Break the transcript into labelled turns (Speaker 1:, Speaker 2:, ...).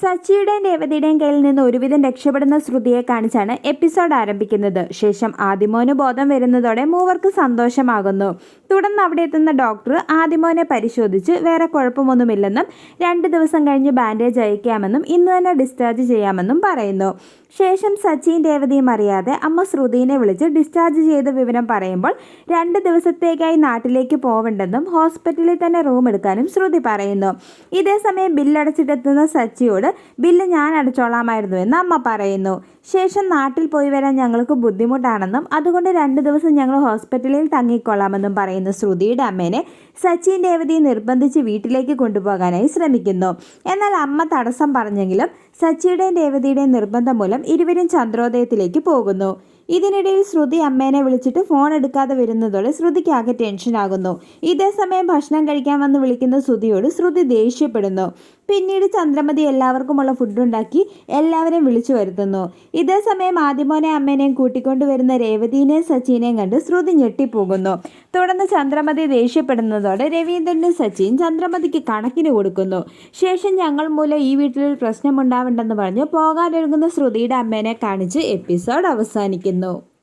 Speaker 1: സച്ചിയുടെയും രേവതിയുടെയും കയ്യിൽ നിന്ന് ഒരുവിധം രക്ഷപ്പെടുന്ന ശ്രുതിയെ കാണിച്ചാണ് എപ്പിസോഡ് ആരംഭിക്കുന്നത്. ശേഷം ആദിമോന് ബോധം വരുന്നതോടെ മൂവർക്ക് സന്തോഷമാകുന്നു. തുടർന്ന് അവിടെ എത്തുന്ന ഡോക്ടർ ആദിമോനെ പരിശോധിച്ച് വേറെ കുഴപ്പമൊന്നുമില്ലെന്നും രണ്ട് ദിവസം കഴിഞ്ഞ് ബാൻഡേജ് അയക്കാമെന്നും ഇന്ന് തന്നെ ഡിസ്ചാർജ് ചെയ്യാമെന്നും പറയുന്നു. ശേഷം സച്ചിയും രേവതിയും അറിയാതെ അമ്മ ശ്രുതിനെ വിളിച്ച് ഡിസ്ചാർജ് ചെയ്ത വിവരം പറയുമ്പോൾ രണ്ട് ദിവസത്തേക്കായി നാട്ടിലേക്ക് പോവണ്ടെന്നും ഹോസ്പിറ്റലിൽ തന്നെ റൂം എടുക്കാനും ശ്രുതി പറയുന്നു. ഇതേസമയം ബില്ലടച്ചിട്ടെത്തുന്ന സച്ചിയോട് ബില്ല് ഞാൻ അടച്ചോളാമായിരുന്നു എന്ന് അമ്മ പറയുന്നു. ശേഷം നാട്ടിൽ പോയി വരാൻ ഞങ്ങൾക്ക് ബുദ്ധിമുട്ടാണെന്നും അതുകൊണ്ട് രണ്ട് ദിവസം ഞങ്ങൾ ഹോസ്പിറ്റലിൽ തങ്ങിക്കൊള്ളാമെന്നും പറയുന്ന ശ്രുതിയുടെ അമ്മേനെ സച്ചിൻ രേവതി നിർബന്ധിച്ച് വീട്ടിലേക്ക് കൊണ്ടുപോകാനായി ശ്രമിക്കുന്നു. എന്നാൽ അമ്മ തടസ്സം പറഞ്ഞെങ്കിലും സച്ചിയുടെയും രേവതിയുടെയും നിർബന്ധം മൂലം ഇരുവരും ചന്ദ്രോദയത്തിലേക്ക് പോകുന്നു. ഇതിനിടയിൽ ശ്രുതി അമ്മേനെ വിളിച്ചിട്ട് ഫോൺ എടുക്കാതെ വരുന്നതോടെ ശ്രുതിക്ക് ആകെ ടെൻഷനാകുന്നു ഇതേസമയം ഭക്ഷണം കഴിക്കാൻ വന്ന് വിളിക്കുന്ന ശ്രുതിയോട് ശ്രുതി ദേഷ്യപ്പെടുന്നു. പിന്നീട് ചന്ദ്രമതി എല്ലാവർക്കുമുള്ള ഫുഡ് ഉണ്ടാക്കി എല്ലാവരെയും വിളിച്ചു വരുത്തുന്നു. ഇതേസമയം ആദ്യമോനെ അമ്മേനെയും കൂട്ടിക്കൊണ്ടുവരുന്ന രേവതിനെയും സച്ചിനെയും കണ്ട് ശ്രുതി ഞെട്ടിപ്പോകുന്നു. തുടർന്ന് ചന്ദ്രമതി ദേഷ്യപ്പെടുന്നതോടെ രവീന്ദ്രനും സച്ചിൻ ചന്ദ്രമതിക്ക് കണക്കിന് കൊടുക്കുന്നു. ശേഷം ഞങ്ങൾ മൂലം ഈ വീട്ടിൽ പ്രശ്നമുണ്ടാവണ്ടെന്ന് പറഞ്ഞ് പോകാനൊരുങ്ങുന്ന ശ്രുതിയുടെ അമ്മേനെ കാണിച്ച് എപ്പിസോഡ് അവസാനിക്കുന്നു. പറയുന്നു